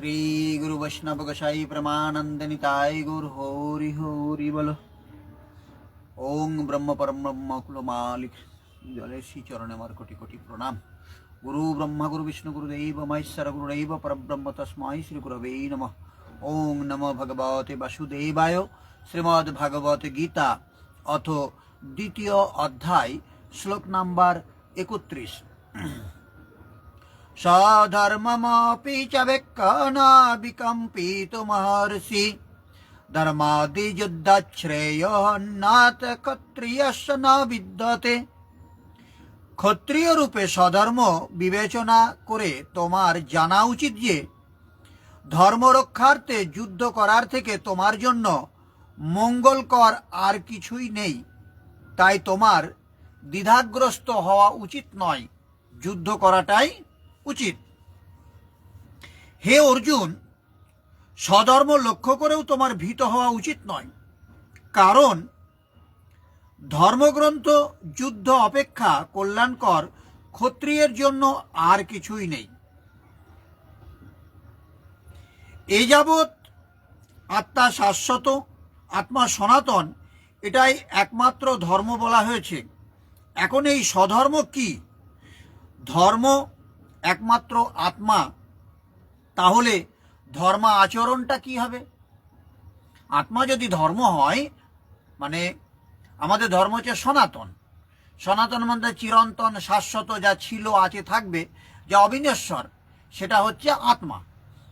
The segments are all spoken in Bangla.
শ্রী গুরু বৈষ্ণব গোসাই প্রমানন্দ নিতাই গুরু হরি হরি বল ওং ব্রহ্ম পরম ব্রহ্ম কুল মালিক জলে শ্রী চরণে আমার কোটি কোটি প্রণাম গুরু ব্রহ্মা গুরু বিষ্ণু গুরুদেব মহেশ্বর গুরুদেব পরব্রহ্ম তস্মাই শ্রী গুরবে নম ওং নম ভগবতে বাসুদেবায় শ্রীমদ্ ভাগবত গীতা অথ দ্বিতীয় অধ্যায় শ্লোক নাম্বার একত্রিশ সধর্মমপি চ বিকম্পিতুমহর্ষি ধর্মাদিযুদ্ধশ্রেয়ন্নাথ ক্ষত্রিয়স্য ন বিদ্যতে। ক্ষত্রিয় রূপে স্বধর্ম বিবেচনা করে তোমার জানা উচিত যে ধর্ম রক্ষার্থে যুদ্ধ করার থেকে তোমার জন্য মঙ্গলকর আর কিছুই নেই। তাই তোমার দ্বিধাগ্রস্ত হওয়া উচিত নয়। যুদ্ধ করাটাই উচিত। হে অর্জুন, স্বধর্ম লক্ষ্য করেও তোমার ভীত হওয়া উচিত নয়। কারণ, ধর্মগ্রন্থ, যুদ্ধ অপেক্ষা, কল্যাণকর, ক্ষত্রিয়ের জন্য আর কিছুই নেই। এ যাবৎ আত্মা শাশ্বত, আত্মা সনাতন, এটাই একমাত্র ধর্ম বলা হয়েছে। এখন এই স্বধর্ম কি? ধর্ম একমাত্র আত্মা, তাহলে ধর্ম আচরণটা কি হবে? আত্মা যদি ধর্ম হয় মানে আমাদের ধর্ম হচ্ছে সনাতন। সনাতন মধ্যে চিরন্তন, শাশ্বত যা ছিল, আছে, থাকবে, যা অবিনশ্বর, সেটা হচ্ছে আত্মা।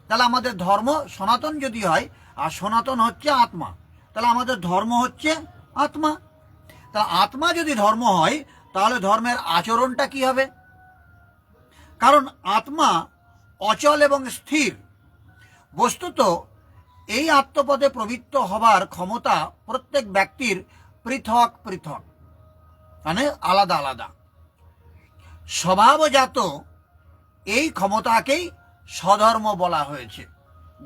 তাহলে আমাদের ধর্ম সনাতন যদি হয়, আর সনাতন হচ্ছে আত্মা, তাহলে আমাদের ধর্ম হচ্ছে আত্মা। তা আত্মা যদি ধর্ম হয়, তাহলে ধর্মের আচরণটা কি হবে? কারণ আত্মা অচল এবং স্থির। বস্তুত এই আত্মপদে প্রবৃত্ত হবার ক্ষমতা প্রত্যেক ব্যক্তির পৃথক পৃথক মানে আলাদা আলাদা। স্বভাবজাত এই ক্ষমতাকেই স্বধর্ম বলা হয়েছে।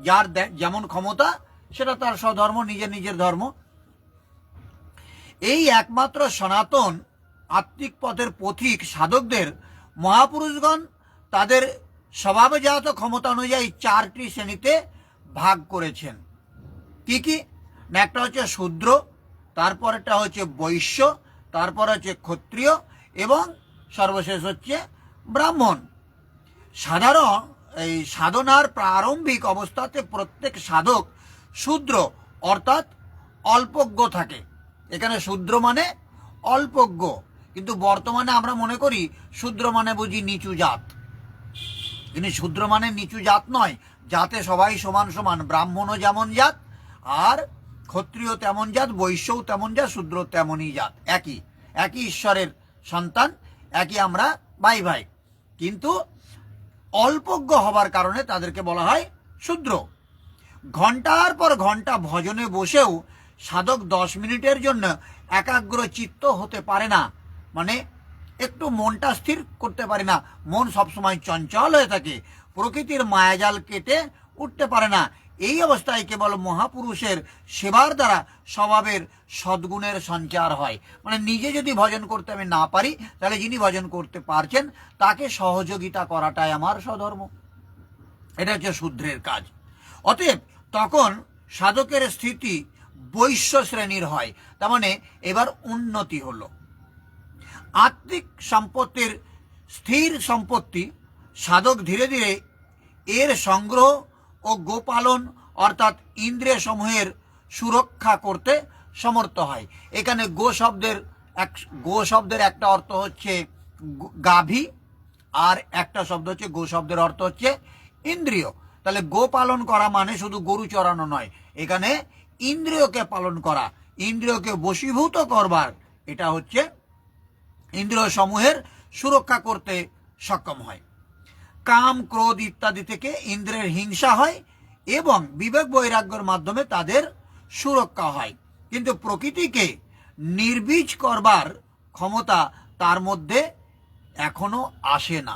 যার যেমন ক্ষমতা, সেটা তার স্বধর্ম, নিজের নিজের ধর্ম। এই একমাত্র সনাতন আত্মিক পথের পথিক সাধকদের মহাপুরুষগণ তাদের স্বভাবজাত ক্ষমতা অনুযায়ী চারটি শ্রেণীতে ভাগ করেছেন। কি কি? না, একটা হচ্ছে শূদ্র, তারপরেরটা হচ্ছে বৈশ্য, তারপর হচ্ছে ক্ষত্রিয় এবং সর্বশেষ হচ্ছে ব্রাহ্মণ। সাধারণ, এই সাধনার প্রারম্ভিক অবস্থাতে প্রত্যেক সাধক শূদ্র, অর্থাৎ অল্পজ্ঞ থাকে। এখানে শূদ্র মানে অল্পজ্ঞ, কিন্তু বর্তমানে আমরা মনে করি শূদ্র মানে বুঝি নিচু জাত। কিন্তু শূদ্র মানে নিচু জাত নয়, জাতে সবাই সমান সমান, ব্রাহ্মণও যেমন জাত, আর ক্ষত্রিয় তেমন জাত, বৈশ্যও তেমন জাত, শূদ্র তেমনই জাত। একই একই ঈশ্বরের সন্তান, একই আমরা ভাই ভাই। কিন্তু অল্পজ্ঞ হবার কারণে তাদেরকে বলা হয় শূদ্র। ঘণ্টার পর ঘণ্টা ভজনে বসেও সাধক দশ মিনিটের জন্য একাগ্র চিত্ত হতে পারে না। মানে একটু মনটা স্থির করতে পারি না। মন সবসময় চঞ্চল হয়ে থাকে। প্রকৃতির মায়াজাল কেটে উঠতে পারে না। এই অবস্থায় কেবল মহাপুরুষের সেবার দ্বারা স্বভাবের সদ্গুণের সঞ্চার হয়। মানে নিজে যদি ভজন করতে আমি না পারি, তাহলে যিনি ভজন করতে পারছেন, তাকে সহযোগিতা করাটাই আমার স্বধর্ম। এটা হচ্ছে শূদ্রের কাজ। অতএব তখন সাধকের স্থিতি বৈশ্য শ্রেণির হয়। তার মানে এবার উন্নতি হলো। আত্মিক সম্পত্তির স্থির সম্পত্তি সাধক ধীরে ধীরে এর সংগ্রহ ও গোপালন অর্থাৎ ইন্দ্রিয় সমূহের সুরক্ষা করতে সমর্থ হয়। এখানে গো শব্দের এক, গো শব্দের একটা অর্থ হচ্ছে গাভী, আর একটা শব্দ হচ্ছে গো শব্দের অর্থ হচ্ছে ইন্দ্রিয়। তাহলে গো পালন করা মানে শুধু গরু চড়ানো নয়। এখানে ইন্দ্রিয়কে পালন করা, ইন্দ্রিয়কে বশীভূত করবার, এটা হচ্ছে ইন্দ্রিয় সমূহের সুরক্ষা করতে সক্ষম হয়। কাম, ক্রোধ ইত্যাদি থেকে ইন্দ্রের হিংসা হয় এবং বিবেক বৈরাগ্যর মাধ্যমে তাদের সুরক্ষা হয়। কিন্তু প্রকৃতিকে নির্বীজ করবার ক্ষমতা তার মধ্যে এখনও আসে না।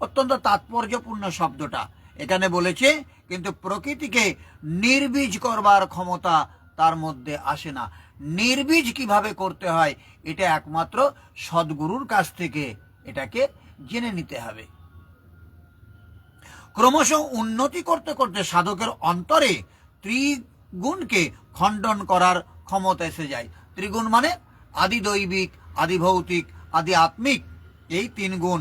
অত্যন্ত তাৎপর্যপূর্ণ শব্দটা এখানে বলেছে, কিন্তু প্রকৃতিকে নির্বীজ করবার ক্ষমতা তার মধ্যে আসে না। নির্বীজ কীভাবে করতে হয়, এটা একমাত্র সদ্গুরুর কাছ থেকে এটাকে জেনে নিতে হবে। ক্রমশ উন্নতি করতে করতে সাধকের অন্তরে ত্রিগুণকে খণ্ডন করার ক্ষমতা এসে যায়। ত্রিগুণ মানে আদি দৈবিক আদি ভৌতিক আদি আত্মিক এই তিন গুণ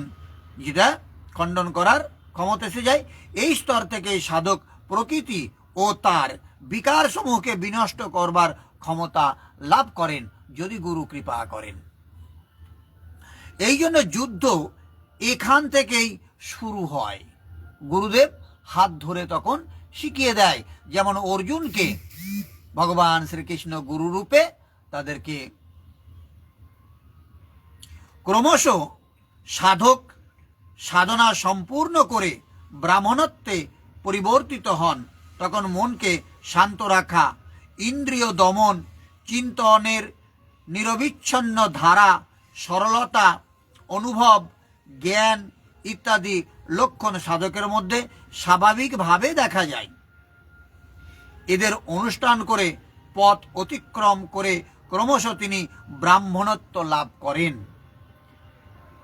যেটা খণ্ডন করার ক্ষমতা এসে যায়। এই স্তর থেকে সাধক প্রকৃতি ও তার বিকার সমূহকে বিনষ্ট করবার ক্ষমতা লাভ করেন যদি গুরু কৃপা করেন। এই জন্য যুদ্ধ এখান থেকেই শুরু হয়। গুরুদেব হাত ধরে তখন শিখিয়ে দেয়, যেমন অর্জুনকে ভগবান শ্রীকৃষ্ণ গুরু রূপে তাদেরকে ক্রমশ সাধক সাধনা সম্পূর্ণ করে ব্রাহ্মণত্বে পরিবর্তিত হন। তখন মনকে শান্ত রাখা ইন্দ্রিয় দমন চিন্তনের নিরবিচ্ছন্ন ধারা, সরলতা, অনুভব, জ্ঞান ইত্যাদি লক্ষণ সাধকের মধ্যে স্বাভাবিকভাবে দেখা যায়। এদের অনুষ্ঠান করে, পথ অতিক্রম করে ক্রমশ তিনি ব্রাহ্মণত্ব লাভ করেন।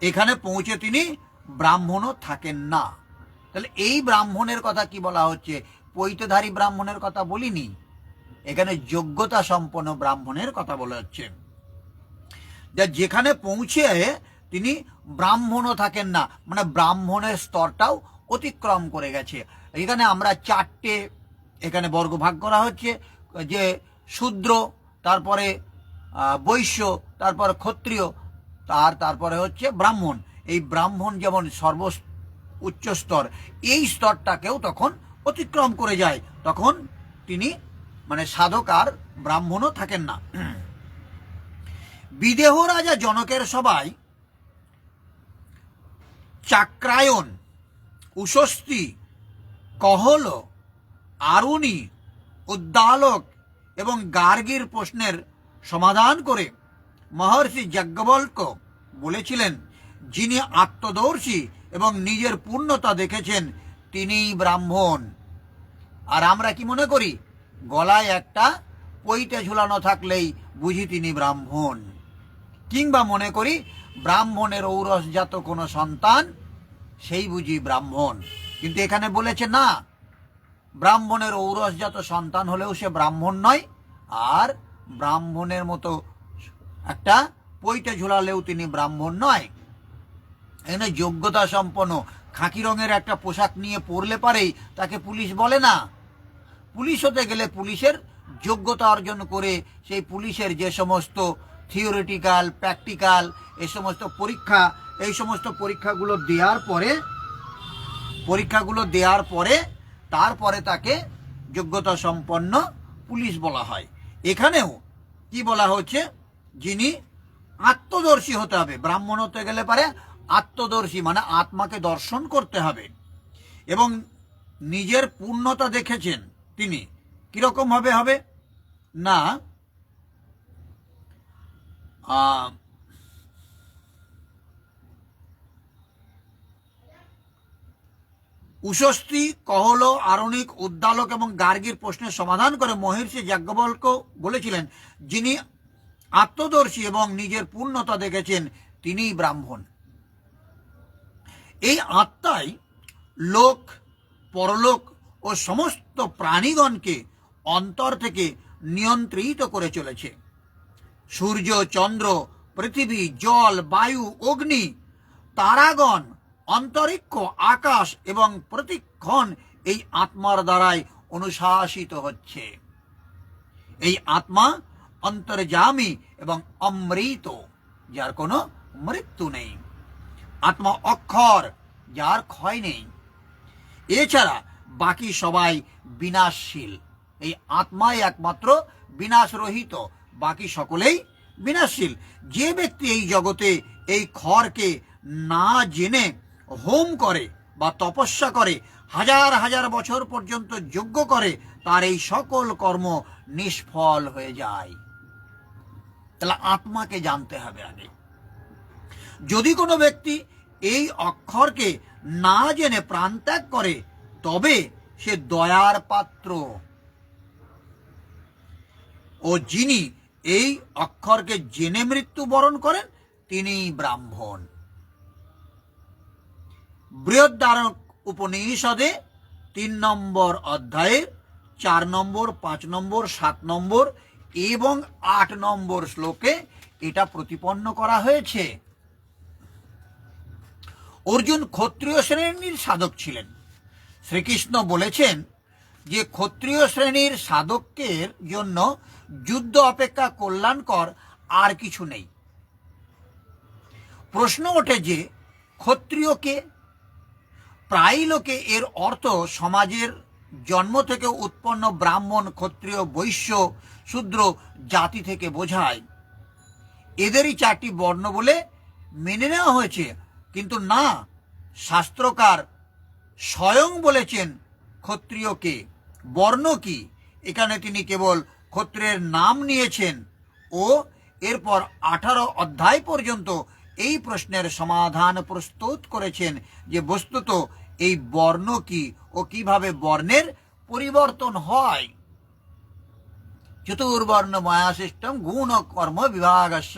এখানে পৌঁছে তিনি ব্রাহ্মণও থাকেন না। তাহলে এই ব্রাহ্মণের কথা কি বলা হচ্ছে? পৈতধারী ব্রাহ্মণের কথা বলিনি? এখানে যোগ্যতা সম্পন্ন ব্রাহ্মণের কথা বলা হচ্ছে। যা যেখানে পৌঁছে তিনি ব্রাহ্মণও থাকেন না মানে ব্রাহ্মণের স্তরটাও অতিক্রম করে গেছে। এখানে আমরা চারটে, এখানে বর্গ ভাগ করা হচ্ছে, যে শূদ্র, তারপরে বৈশ্য, তারপরে ক্ষত্রিয় তার তারপরে হচ্ছে ব্রাহ্মণ। এই ব্রাহ্মণ যেমন সর্ব উচ্চ স্তর, এই স্তরটাকেও তখন অতিক্রম করে যায়। তখন তিনি মানে সাধক আর ব্রাহ্মণও থাকেন না। বিদেহ রাজা জনকের সবাই চাক্রায়ন উষস্তি কহল, আরুণি, উদ্দালক এবং গার্গীর প্রশ্নের সমাধান করে মহর্ষি যাজ্ঞবল্ক বলেছিলেন, যিনি আত্মদর্শী এবং নিজের পূর্ণতা দেখেছেন, তিনিই ব্রাহ্মণ। আর আমরা কি মনে করি? গলায় একটা পইতে ঝুলানো থাকলেই বুঝি তিনি ব্রাহ্মণ। কিংবা মনে করি ব্রাহ্মণের ঔরসজাত কোনো সন্তান, সেই বুঝি ব্রাহ্মণ। কিন্তু এখানে বলেছে না, ব্রাহ্মণের ঔরসজাত সন্তান হলেও সে ব্রাহ্মণ নয়, আর ব্রাহ্মণের মতো একটা পইতে ঝুলালেও তিনি ব্রাহ্মণ নয়। এখানে যোগ্যতা সম্পন্ন খাকি রঙের একটা পোশাক নিয়ে পরলে পারেই, তাকে পুলিশ বলে না। পুলিশ হতে গেলে পুলিশের যোগ্যতা অর্জন করে সেই পুলিশের যে সমস্ত থিওরিটিক্যাল প্র্যাকটিক্যাল এই সমস্ত পরীক্ষা, এই সমস্ত পরীক্ষাগুলো দেওয়ার পরে, পরীক্ষাগুলো দেওয়ার পরে, তারপরে তাকে যোগ্যতা সম্পন্ন পুলিশ বলা হয়। এখানেও কি বলা হচ্ছে যিনি আত্মদর্শী হতে হবে, ব্রাহ্মণ হতে গেলে পারে আত্মদর্শী মানে আত্মাকে দর্শন করতে হবে। এবং নিজের পূর্ণতা দেখেছেন তিনি। কীরকম ভাবে হবে? না। আহ, উষস্তি কহল আরণিক উদ্দালক এবং গার্গীর প্রশ্নের সমাধান করে মহর্ষি যাজ্ঞবল্ক বলেছিলেন যিনি আত্মদর্শী এবং নিজের পূর্ণতা দেখেছেন তিনিই ব্রাহ্মণ। এই আত্মাই লোক পরলোক ও সমস্ত প্রাণীগণকে অন্তর থেকে নিয়ন্ত্রিত করে চলেছে। সূর্য, চন্দ্র, পৃথিবী, জল, বায়ু, অগ্নি, তারাগণ, অন্তরিক্ষ, আকাশ এবং প্রতিক্ষণ এই আত্মার দ্বারাই অনুশাসিত হচ্ছে। এই আত্মা অন্তর্জামী এবং অমৃত, যার কোনো মৃত্যু নেই। আত্মা অক্ষর, যার ক্ষয় নেই। এছাড়া বাকি সবাই বিনাশশীল। এই আত্মাই একমাত্র বিনাশরহিত, বাকি সকলেই বিনাশশীল। যে ব্যক্তি এই জগতে এই খড়কে না জেনে হোম করে বা তপস্যা করে, হাজার হাজার বছর পর্যন্ত যজ্ঞ করে, তার এই সকল কর্ম নিষ্ফল হয়ে যায়। তাহলে আত্মাকে জানতে হবে আগে। যদি কোনো ব্যক্তি এই অক্ষরকে না জেনে প্রাণত্যাগ করে তবে সে দয়ার পাত্র। ও যিনি এই অক্ষরকে জেনে মৃত্যুবরণ করেন, তিনি ব্রাহ্মণ। বৃহদারণ্য উপনিষদে তিন নম্বর অধ্যায়ের চার নম্বর, পাঁচ নম্বর, সাত নম্বর এবং আট নম্বর শ্লোকে এটা প্রতিপন্ন করা হয়েছে। অর্জুন ক্ষত্রিয় শ্রেণির সাধক ছিলেন। শ্রীকৃষ্ণ বলেছেন যে ক্ষত্রিয় শ্রেণির সাধকের জন্য যুদ্ধ অপেক্ষা কল্যাণকর আর কিছু নেই। প্রশ্ন ওঠে যে ক্ষত্রিয়কে প্রায় লোকে এর অর্থ সমাজের জন্ম থেকে উৎপন্ন ব্রাহ্মণ, ক্ষত্রিয়, বৈশ্য, শূদ্র জাতি থেকে বোঝায়। এদেরই চারটি বর্ণ বলে মেনে নেওয়া হয়েছে। কিন্তু না, শাস্ত্রকার স্বয়ং বলেছেন ক্ষত্রিয়কে বর্ণ কি? এখানে তিনি কেবল ক্ষত্রিয়ের নাম নিয়েছেন ও এরপর আঠারো অধ্যায় পর্যন্ত এই প্রশ্নের সমাধান প্রস্তুত করেছেন যে বস্তুত এই বর্ণ কি ও কীভাবে বর্ণের পরিবর্তন হয়। চতুর্বর্ণ মায়া সিস্টেম গুণ কর্ম বিভাগস্য।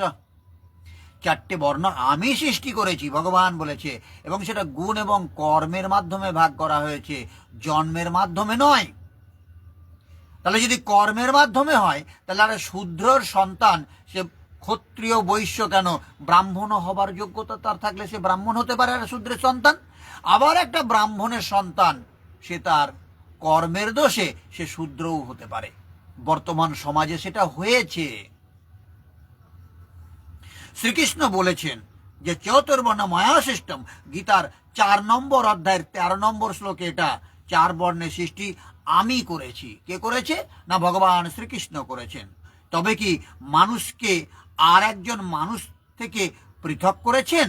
চারটে বর্ণ আমি সৃষ্টি করেছি, ভগবান বলেছে। এবং সেটা গুণ এবং কর্মের মাধ্যমে ভাগ করা হয়েছে, জন্মের মাধ্যমে নয়। তাহলে যদি কর্মের মাধ্যমে হয়, তাহলে আর শূদ্রর সন্তান, সে ক্ষত্রিয় বৈশ্য কেন? ব্রাহ্মণ হবার যোগ্যতা তার থাকলে সে ব্রাহ্মণ হতে পারে আর শূদ্রের সন্তান। আবার একটা ব্রাহ্মণের সন্তান, সে তার কর্মের দোষে সে শূদ্রও হতে পারে। বর্তমান সমাজে সেটা হয়েছে। শ্রীকৃষ্ণ বলেছেন যে চতুর্বর্ণ মায়া সিস্টেম গীতার চার নম্বর অধ্যায়ের তেরো নম্বর শ্লোকে এটা চার বর্ণের সৃষ্টি আমি করেছি। কে করেছে? না, ভগবান শ্রীকৃষ্ণ করেছেন। তবে কি মানুষকে আর একজন মানুষ থেকে পৃথক করেছেন?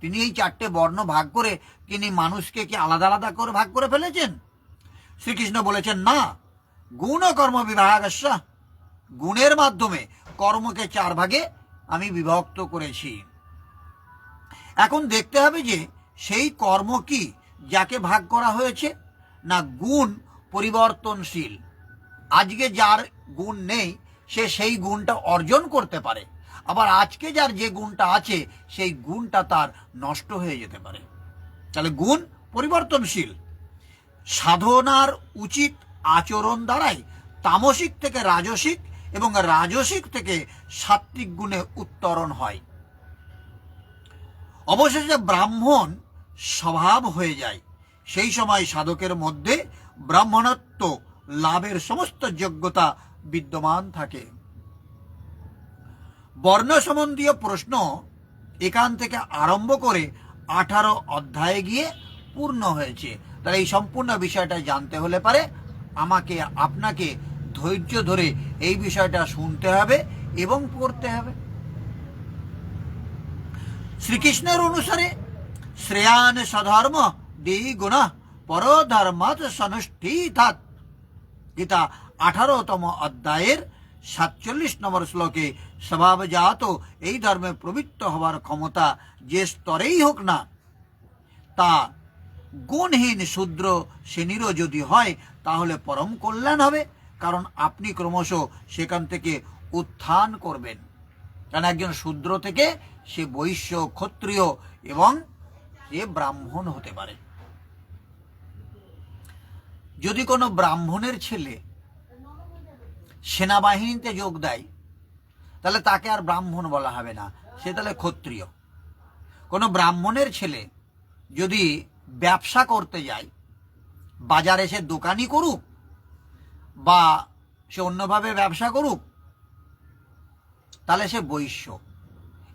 তিনি এই চারটে বর্ণ ভাগ করে তিনি মানুষকে কি আলাদা আলাদা করে ভাগ করে ফেলেছেন? শ্রীকৃষ্ণ বলেছেন, না গুণ কর্ম বিভাগ গুণের মাধ্যমে কর্মকে চার ভাগে আমি বিভক্ত করেছি। এখন দেখতে হবে যে সেই কর্ম কি, যাকে ভাগ করা হয়েছে, না গুণ পরিবর্তনশীল। আজকে যার গুণ নেই, সে সেই গুণটা অর্জন করতে পারে। আবার আজকে যার যে গুণটা আছে, সেই গুণটা তার নষ্ট হয়ে যেতে পারে। তাহলে গুণ পরিবর্তনশীল। সাধনার উচিত আচরণ দ্বারাই তামসিক থেকে রাজসিক এবং রাজসিক থেকে সাত্বিক গুণে উত্তরণ হয়। অবশেষে ব্রাহ্মণ স্বভাব হয়ে যায়। সেই সময় সাধকের মধ্যে ব্রাহ্মণত্ব লাভের সমস্ত যোগ্যতা বিদ্যমান থাকে। বর্ণ সম্বন্ধীয় প্রশ্ন এখান থেকে আরম্ভ করে আঠারো অধ্যায়ে গিয়ে পূর্ণ হয়েছে। তাহলে এই সম্পূর্ণ বিষয়টা জানতে হলে পারে। আমাকে, আপনাকে ধৈর্য ধরে এই বিষয়টা শুনতে হবে এবং পড়তে হবে। শ্রীকৃষ্ণের অনুসারে শ্রেয়ান সধর্ম দ্বিগুণ পরধর্মাৎ সনুষ্ঠিতাৎ গীতা আঠারোতম অধ্যায়ের সাতচল্লিশ নম্বর শ্লোকে স্বভাবজাত এই ধর্মে প্রবৃত্ত হবার ক্ষমতা যে স্তরেই হোক না, তা গুণহীন শূদ্র শ্রেণীরও যদি হয়, তাহলে পরম কল্যাণ হবে। কারণ আপনি ক্রমশ সেখান থেকে উত্থান করবেন। কারণ একজন শূদ্র থেকে সে বৈশ্য, ক্ষত্রিয় এবং সে ব্রাহ্মণ হতে পারে। যদি কোনো ব্রাহ্মণের ছেলে সেনাবাহিনীতে যোগ দেয়, তাহলে তাকে আর ব্রাহ্মণ বলা হবে না, সে তাহলে ক্ষত্রিয়। কোনো ব্রাহ্মণের ছেলে যদি ব্যবসা করতে যায়, বাজারে সে দোকানই করুক বা সে অন্যভাবে ব্যবসা করুক, তাহলে সে বৈশ্য।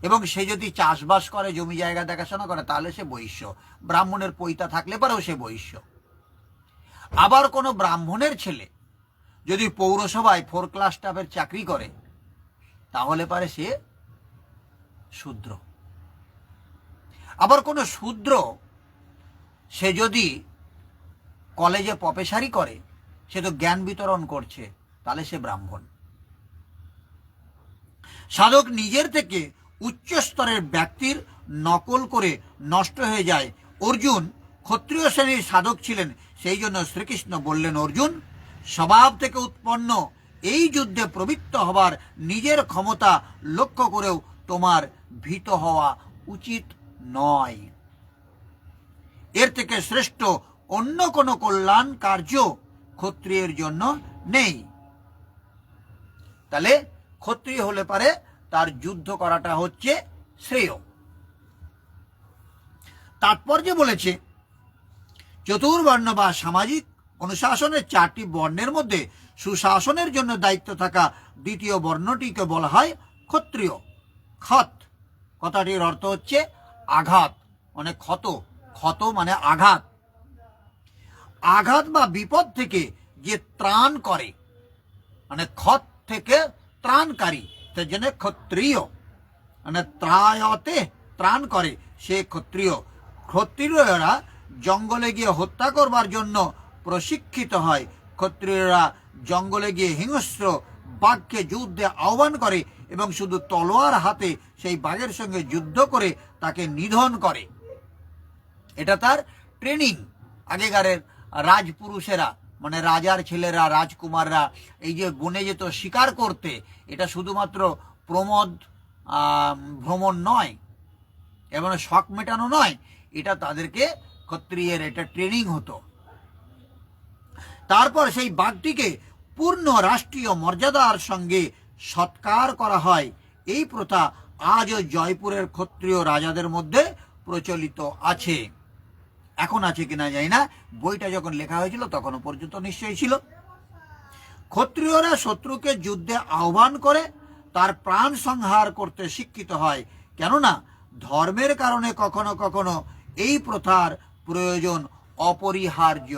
এবং সে যদি চাষবাস করে, জমি জায়গা দেখাশোনা করে, তাহলে সে বৈশ্য। ব্রাহ্মণের পৈতা থাকলে পরেও সে বৈশ্য। আবার কোনো ব্রাহ্মণের ছেলে যদি পৌরসভায় ফোর ক্লাস স্টাফের চাকরি করে, তাহলে পারে সে শূদ্র। আবার কোনো শূদ্র, সে যদি কলেজে প্রফেসারি করে সে তো জ্ঞান বিতরণ করছে, তাহলে সে ব্রাহ্মণ। সাধক নিজের থেকে উচ্চ স্তরের ব্যক্তির নকল করে নষ্ট হয়ে যায়। অর্জুন ক্ষত্রিয় শ্রেণির সাধক ছিলেন, সেই জন্য শ্রীকৃষ্ণ বললেন, অর্জুন, স্বভাব থেকে উৎপন্ন এই যুদ্ধে প্রবৃত্ত হবার নিজের ক্ষমতা লক্ষ্য করেও তোমার ভীত হওয়া উচিত নয়। এর থেকে শ্রেষ্ঠ অন্য কোনো কল্যাণ কার্য ক্ষত্রিয়ের জন্য নেই। তাহলে ক্ষত্রিয় হলে পারে তার যুদ্ধ করাটা হচ্ছে শ্রেয়। তাৎপর্য বলেছে, চতুর্বর্ণ বা সামাজিক অনুশাসনের চারটি বর্ণের মধ্যে সুশাসনের জন্য দায়িত্ব থাকা দ্বিতীয় বর্ণটিকে বলা হয় ক্ষত্রিয়। খত কথাটির অর্থ হচ্ছে আঘাত মানে ক্ষত। ক্ষত মানে আঘাত। আঘাত বা বিপদ থেকে যে ত্রাণ করে। মানে ক্ষত থেকে ত্রাণকারী তার জন্য ক্ষত্রিয়। মানে ত্রায়তে ত্রাণ করে, সে ক্ষত্রিয়। ক্ষত্রিয়রা জঙ্গলে গিয়ে হত্যা করবার জন্য প্রশিক্ষিত হয়। ক্ষত্রিয়রা জঙ্গলে গিয়ে হিংস্র বাঘকে যুদ্ধে আহ্বান করে এবং শুধু তলোয়ার হাতে সেই বাঘের সঙ্গে যুদ্ধ করে তাকে নিধন করে। এটা তার ট্রেনিং আগেকারের রাজপুরুষেরা মানে রাজার ছেলেরা, রাজকুমাররা, এই যে বনে যেত শিকার করতে, এটা শুধুমাত্র প্রমোদ ভ্রমণ নয়, এবং শখ মেটানো নয়, এটা তাদেরকে ক্ষত্রিয়ের এটা ট্রেনিং হতো। তারপর সেই বাঘটিকে পূর্ণ রাষ্ট্রীয় মর্যাদার সঙ্গে সৎকার করা হয়। এই প্রথা আজও জয়পুরের ক্ষত্রিয় রাজাদের মধ্যে প্রচলিত আছে। এখন আছে কিনা জানি না। বইটা যখন লেখা হয়েছিল তখনও পর্যন্ত নিশ্চয়ই ছিল। ক্ষত্রিয়রা শত্রুকে যুদ্ধে আহ্বান করে, তার প্রাণ সংহার করতে শিক্ষিত হয়। কেননা, ধর্মের কারণে কখনো কখনো এই প্রথার প্রয়োজন অপরিহার্য।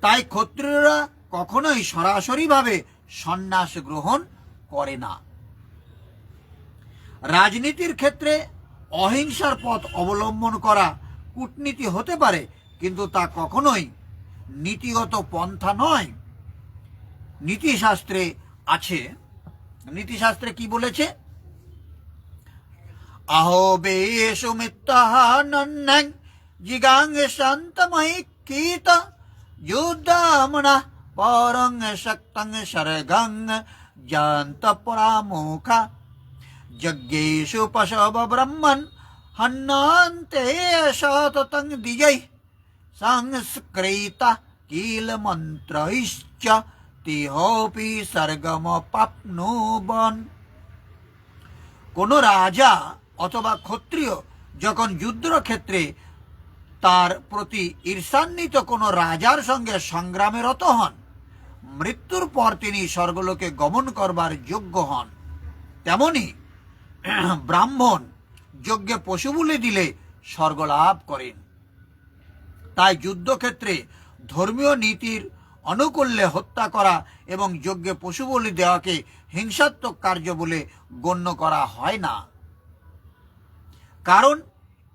তাই ক্ষত্রিয়রা কখনোই সরাসরিভাবে সন্ন্যাস গ্রহণ করে না। রাজনীতির ক্ষেত্রে অহিংসার পথ অবলম্বন করা কূটনীতি হতে পারে, কিন্তু তা কখনোই নীতিগত পন্থা নয়। নীতিশাস্ত্রে আছে, নীতিশাস্ত্রে কি বলেছে? আহো বেশু মিত্তাহানন্যাং জিগাং শান্তমৈকীত যুদ্ধমনা পরং শক্তং শরগং জন্ত পরামুখা যজ্ঞেষু পশব ব্রহ্মন হন্নান্তে শততং দ্বিজৈ সংস্কৃত কিল মন্ত্রৈশ্চ সর্গম পাপ্নুবন কোন রাজা অথবা ক্ষত্রিয় যখন যুদ্ধক্ষেত্রে তার প্রতি ঈর্ষান্বিত কোন রাজার সঙ্গে সংগ্রামে রত হন মৃত্যুর পর তিনি স্বর্গলোকে গমন করবার যোগ্য হন। তেমনি ব্রাহ্মণ যজ্ঞে পশু বলি দিলে স্বর্গ লাভ করেন। তাই যুদ্ধক্ষেত্রে ধর্মীয় নীতির অনুকূল্যে হত্যা করা এবং যজ্ঞে পশু বলি দেওয়াকে হিংসাত্মক কার্য বলে গণ্য করা হয় না। কারণ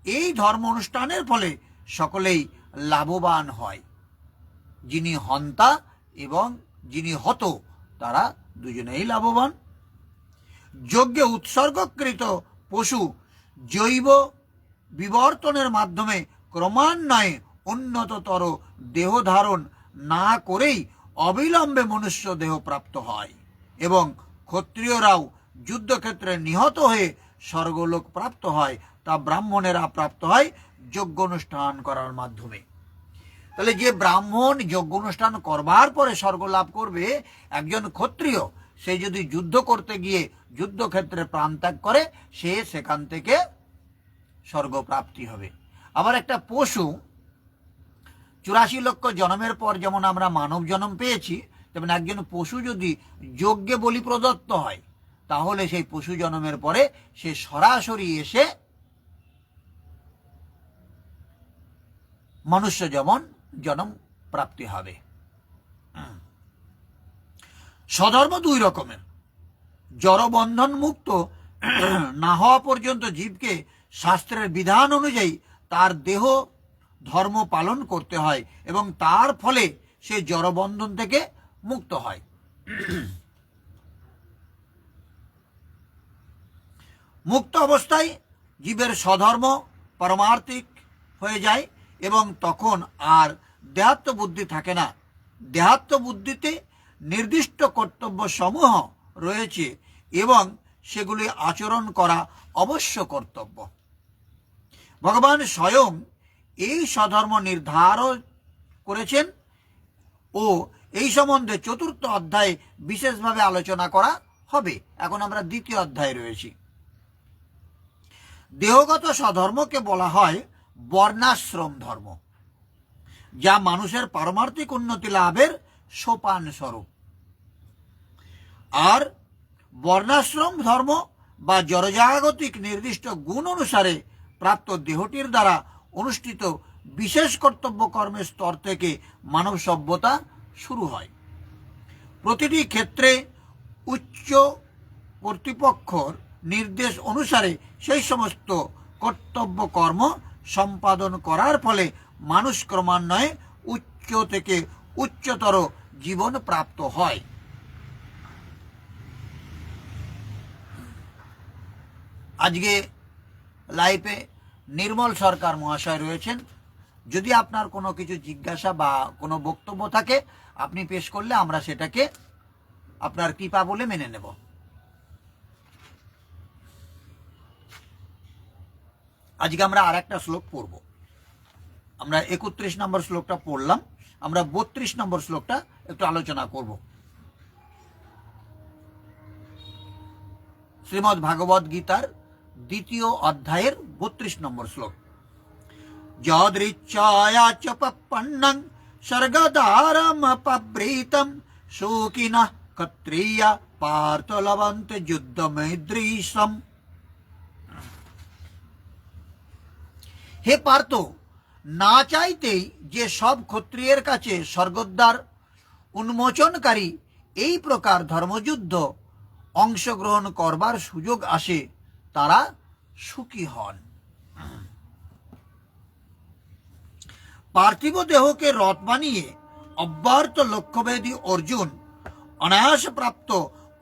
এই ধর্ম অনুষ্ঠানের ফলে সকলেই লাভবান হয়। যিনি হন্তা এবং যিনি হত, তারা দুজনেই লাভবান। যজ্ঞে উৎসর্গকৃত পশু জৈব বিবর্তনের মাধ্যমে ক্রমান্বয়ে উন্নততর দেহ ধারণ না করেই অবিলম্বে মনুষ্য দেহ প্রাপ্ত হয় এবং ক্ষত্রিয়রাও যুদ্ধক্ষেত্রে নিহত হয়ে স্বর্গলোক প্রাপ্ত হয় তা ব্রাহ্মণেরা প্রাপ্ত হয় যজ্ঞ অনুষ্ঠান করার মাধ্যমে। তাহলে যে ব্রাহ্মণ যজ্ঞ অনুষ্ঠান করবার পরে স্বর্গ লাভ করবে একজন ক্ষত্রিয়। সে যদি যুদ্ধ করতে গিয়ে যুদ্ধক্ষেত্রে প্রাণ ত্যাগ করে, সে সেখান থেকে স্বর্গপ্রাপ্তি হবে। আবার একটা পশু, চুরাশি লক্ষ জন্মের পর যেমন আমরা মানব জন্ম পেয়েছি, তেমন একজন পশু যদি যজ্ঞে বলি প্রদত্ত হয়, তাহলে সেই পশু জন্মের পরে সে সরাসরি এসে মনুষ্য যেমন জন্ম প্রাপ্তি হবে। হুম। স্বধর্ম দুই রকমের জড়বন্ধন মুক্ত, না হওয়া পর্যন্ত জীবকে শাস্ত্রের বিধান অনুযায়ী তার দেহ ধর্ম পালন করতে হয় এবং তার ফলে সে জড়বন্ধন থেকে মুক্ত হয় মুক্ত অবস্থায় জীবের স্বধর্ম পারমার্থিক হয়ে যায় এবং তখন আর দেহাত্ম বুদ্ধি থাকে না দেহাত্ম বুদ্ধিতে নির্দিষ্ট কর্তব্য সমূহ রয়েছে এবং সেগুলি আচরণ করা অবশ্য কর্তব্য। ভগবান স্বয়ং এই স্বধর্ম নির্ধারণ করেছেন ও এই সম্বন্ধে চতুর্থ অধ্যায়ে বিশেষভাবে আলোচনা করা হবে। এখন আমরা দ্বিতীয় অধ্যায়ে রয়েছি। দেহগত স্বধর্মকে বলা হয় বর্ণাশ্রম ধর্ম, যা মানুষের পারমার্থিক উন্নতি লাভের সোপান স্বরূপ আর বর্ণাশ্রম, ধর্ম বা জড়জাগতিক নির্দিষ্ট গুণ অনুসারে প্রাপ্ত দেহটির দ্বারা অনুষ্ঠিত বিশেষ কর্তব্য কর্মের স্তর থেকে মানব সভ্যতা শুরু হয়। প্রতিটি ক্ষেত্রে উচ্চ কর্তৃপক্ষর নির্দেশ অনুসারে সেই সমস্ত কর্তব্য কর্ম সম্পাদন করার ফলে মানুষ ক্রমান্বয়ে উচ্চ থেকে উচ্চতর জীবন প্রাপ্ত হয়। আজকে লাইফে নির্মল সরকার মহাশয় রয়েছেন। যদি আপনার কোনো কিছু জিজ্ঞাসা বা কোনো বক্তব্য থাকে, আপনি পেশ করলে আমরা সেটাকে আপনার কৃপা বলে মেনে নেব। আজকে আমরা আর একটা শ্লোক পড়ব। আমরা একত্রিশ নম্বর শ্লোকটা পড়লাম। আমরা বত্রিশ নম্বর শ্লোকটা একটু আলোচনা করব। শ্রীমদ্ ভাগবত গীতার দ্বিতীয় অধ্যায়ের বত্রিশ নম্বর শ্লোক। যদৃচ্ছায়া চ পপন্নং স্বর্গদারমপবৃতম শোকিনঃ ক্ষত্রিয়া পার্থ লবন্ত হে পার্থ, না চাইতেই যে সব ক্ষত্রিয়ের কাছে স্বর্গদ্বার উন্মোচনকারী এই প্রকার ধর্মযুদ্ধ অংশগ্রহণ করবার সুযোগ আসে তারা সুখী হন। পার্থিব দেহকে রথ বানিয়ে অব্যর্থ লক্ষ্যভেদী অর্জুন অনায়াস প্রাপ্ত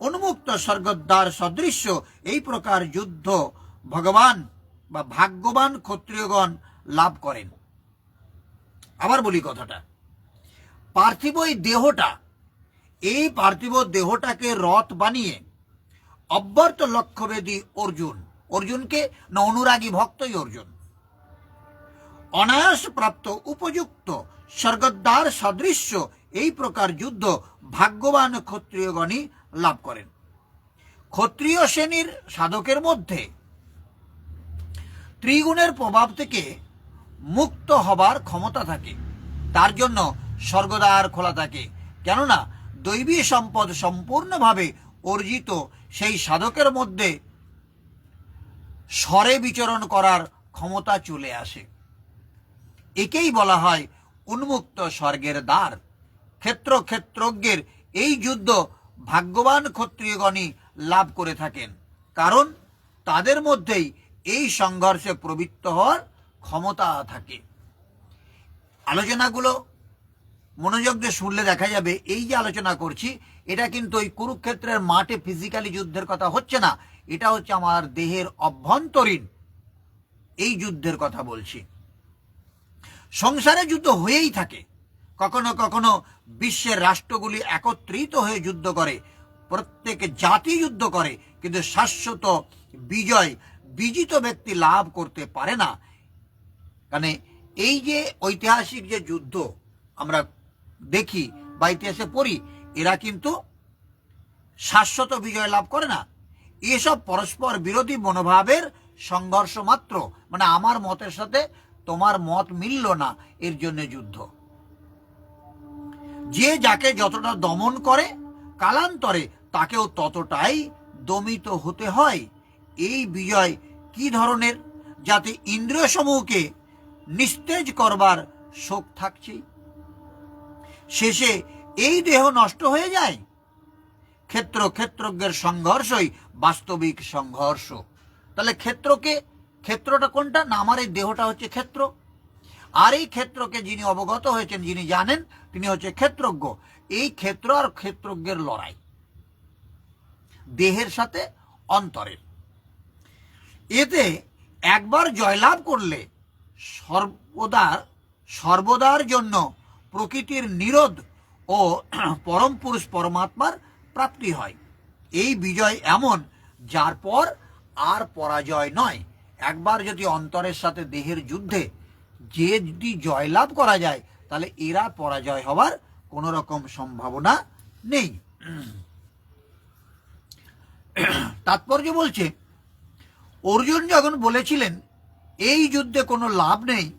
উন্মুক্ত স্বর্গদ্বার সদৃশ্য এই প্রকার যুদ্ধ ভগবান বা ভাগ্যবান ক্ষত্রিয়গণ লাভ করেন। আবার বলি কথাটা। পার্থিব এই দেহটা, এই পার্থিব দেহটাকে রথ বানিয়ে অব্যর্থ লক্ষ্যভেদী অর্জুন। অর্জুনকে না অনুরাগী ভক্তই অর্জুন। অনায়াস প্রাপ্ত উপযুক্ত, স্বর্গদ্বার সদৃশ্য এই প্রকার যুদ্ধ ভাগ্যবান ক্ষত্রিয়গণই লাভ করেন। ক্ষত্রিয় শ্রেণির সাধকের মধ্যে ত্রিগুণের প্রভাব থেকে মুক্ত হবার ক্ষমতা থাকে। তার জন্য স্বর্গদ্বার খোলা থাকে। কেননা, দৈবী সম্পদ সম্পূর্ণভাবে অর্জিত সেই সাধকের মধ্যে স্বরে বিচরণ করার ক্ষমতা চলে আসে। একেই বলা হয় উন্মুক্ত স্বর্গের দ্বার। ক্ষেত্র ক্ষেত্রজ্ঞের এই যুদ্ধ ভাগ্যবান ক্ষত্রিয়গণই লাভ করে থাকেন। কারণ তাদের মধ্যেই এই সংঘর্ষে প্রবৃত্ত হওয়ার ক্ষমতা থাকে। আলোচনাগুলো মনোযোগ দিয়ে শুনলে দেখা যাবে, এই যে আলোচনা করছি, এটা কিন্তু ওই কুরুক্ষেত্রের মাঠে ফিজিক্যালি যুদ্ধের কথা হচ্ছে না, এটা হচ্ছে আমার দেহের অভ্যন্তরীণ এই যুদ্ধের কথা বলছি। সংসারে যুদ্ধ হয়েই থাকে, কখনো কখনো বিশ্বের রাষ্ট্রগুলি একত্রিত হয়ে যুদ্ধ করে, প্রত্যেক জাতি যুদ্ধ করে, কিন্তু শাশ্বত বিজয় বিজিত ব্যক্তি লাভ করতে পারে না। মানে এই যে ঐতিহাসিক যে যুদ্ধ, আমরা দেখি বা ইতিহাসে পড়ি। এরা কিন্তু শাশ্বত বিজয় লাভ করে না। এসব পরস্পর বিরোধী মনোভাবের সংঘর্ষ মাত্র। মানে আমার মতের সাথে তোমার মত মিলল না, এর জন্য যুদ্ধ। যে যাকে যতটা দমন করে কালান্তরে, তাকেও ততটাই দমিত হতে হয়। এই বিজয় কি ধরনের? যাতে ইন্দ্রিয় সমূহকে নিস্তেজ করবার শোক থাকছেই। শেষে এই দেহ নষ্ট হয়ে যায়? ক্ষেত্র ক্ষেত্রজ্ঞের সংঘর্ষই বাস্তবিক সংঘর্ষ। তাহলে ক্ষেত্রকে, ক্ষেত্রটা কোনটা? না, আমার এই দেহটা হচ্ছে ক্ষেত্র। আর এই ক্ষেত্রকে যিনি অবগত হয়েছেন, যিনি জানেন, তিনি হচ্ছে ক্ষেত্রজ্ঞ। এই ক্ষেত্র আর ক্ষেত্রজ্ঞের লড়াই। দেহের সাথে অন্তরের। এতে একবার জয়লাভ করলে সর্বদার সর্বদার জন্য প্রকৃতির নিরোধ ও পরম পুরুষ পরমাত্মার প্রাপ্তি হয়। এই বিজয় এমন যার পর আর পরাজয় নয়। একবার যদি অন্তরের সাথে দেহের যুদ্ধে যে যদি জয়লাভ করা যায়, তাহলে এরা পরাজয় হওয়ার কোনো রকম সম্ভাবনা নেই। তাৎপর্য বলছে, অর্জুন যখন বলেছিলেন, এই যুদ্ধে কোনো লাভ নেই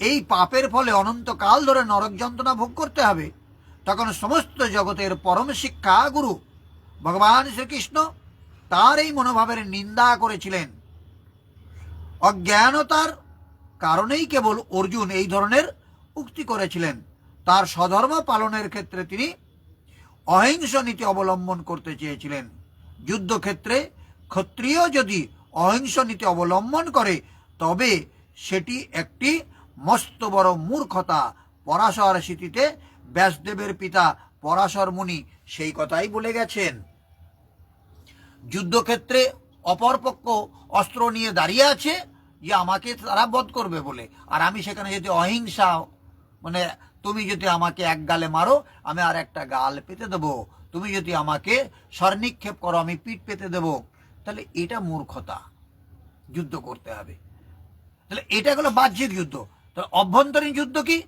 এই পাপের ফলে অনন্তকাল ধরে নরক যন্ত্রণা ভোগ করতে হবে। তখন সমস্ত জগতের পরম শিক্ষা গুরু ভগবান শ্রীকৃষ্ণ তার এই মনোভাবের নিন্দা করেছিলেন। অজ্ঞানতার কারণেই কেবল অর্জুন এই ধরনের উক্তি করেছিলেন। তার স্বধর্ম পালনের ক্ষেত্রে তিনি অহিংস নীতি অবলম্বন করতে চেয়েছিলেন। যুদ্ধক্ষেত্রে ক্ষত্রিয় যদি অহিংস নীতি অবলম্বন করে, তবে সেটি একটি মস্ত বড় মূর্খতা পরাশর স্মৃতিতে ব্যাসদেবের পিতা পরাশর মুনি সেই কথাই বলে গেছেন। যুদ্ধক্ষেত্রে অপরপক্ষ অস্ত্র নিয়ে দাঁড়িয়ে আছে যে আমাকে তারা বধ করবে বলে। আর আমি সেখানে যদি অহিংসা মানে তুমি যদি আমাকে এক গালে মারো, আমি আর একটা গাল পেতে দেবো। তুমি যদি আমাকে স্বর্ণিক্ষেপ করো, আমি পিঠ পেতে দেব। তাহলে এটা মূর্খতা, যুদ্ধ করতে হবে। তাহলে এটা হলো বাহ্যিক যুদ্ধ। তো অভ্যন্তরীণ যুদ্ধ কি?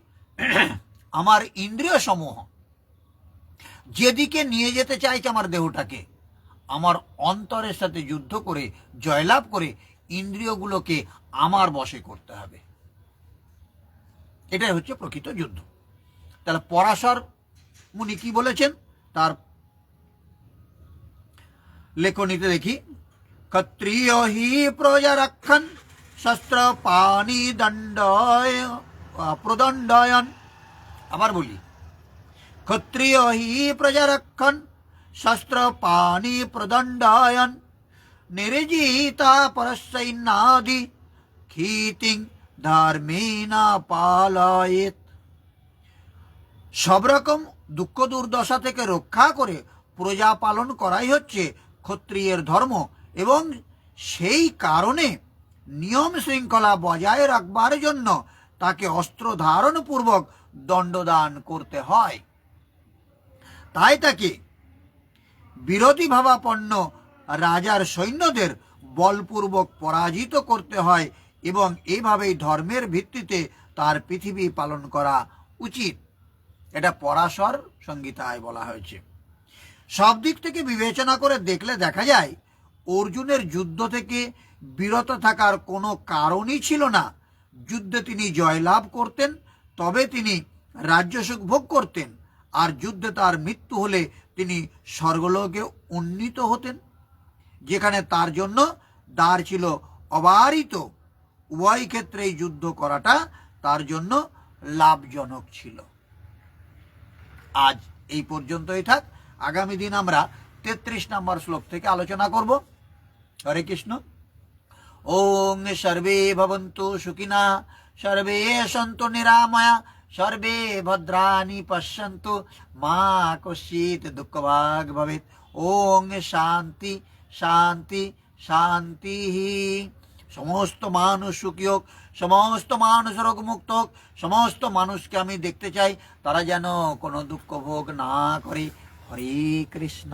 আমার ইন্দ্রিয় সমূহ। যেদিকে নিয়ে যেতে চাইছে আমার দেহটাকে, আমার অন্তরের সাথে যুদ্ধ করে, জয়লাভ করে, ইন্দ্রিয়গুলোকে আমার বশে করতে হবে। এটাই হচ্ছে প্রকৃত যুদ্ধ। তাহলে পরাশর মুনি কি বলেছেন? তার লেখনীতে দেখি, ক্ষত্রিয় হি প্রজারক্ষণ শস্ত্র পানি দণ্ডয় প্রদণ্ডয়ন। আবার বলি, ক্ষত্রিয় হি প্রজারক্ষণ শস্ত্র পানি প্রদণ্ডায়ন। নির্জিতা পরসৈন্যাদি ক্ষীতিং ধর্মেনা পালয়েত। সব রকম দুঃখ দুর্দশা থেকে রক্ষা করে প্রজা পালন করাই হচ্ছে ক্ষত্রিয়ের ধর্ম এবং সেই কারণে নিয়ম শৃঙ্খলা বজায় রাখবার জন্য তাকে অস্ত্র ধারণ পূর্বক দণ্ডদান করতে হয়। তাই তাকে বিরোধী ভাবাপন্ন রাজার সৈন্যদের বলপূর্বক পরাজিত করতে হয় এবং এইভাবেই ধর্মের ভিত্তিতে তার পৃথিবী পালন করা উচিত। এটা পরাশর সংগীতায় বলা হয়েছে। সব দিক থেকে বিবেচনা করে দেখলে দেখা যায়, অর্জুনের যুদ্ধ থেকে বিরত থাকার কোনো কারণই ছিল না। যুদ্ধে তিনি জয়লাভ করতেন, তবে তিনি রাজ্য সুখ ভোগ করতেন, আর যুদ্ধে তার মৃত্যু হলে তিনি স্বর্গলোকে উন্নীত হতেন, যেখানে তার জন্য দ্বার ছিল অবারিত। উভয় ক্ষেত্রেই যুদ্ধ করাটা তার জন্য লাভজনক ছিল। আজ এই পর্যন্তই থাক। আগামী দিন আমরা তেত্রিশ নম্বর শ্লোক থেকে আলোচনা করব। হরে কৃষ্ণ। ওং সর্বে ভবন্তু সুখিনা, সর্বে সন্তু নিরাময়া, সর্বে ভদ্রাণি পশ্যন্তু, মা কশ্চিৎ দুঃখভাগ ভবেত ওং শান্তি শান্তি শান্তি। সমস্ত মানুষ সুখী হোক, সমস্ত মানুষ রোগমুক্ত হোক, সমস্ত মানুষকে আমি দেখতে চাই, তারা যেন কোনো দুঃখ ভোগ না করে। হরে কৃষ্ণ।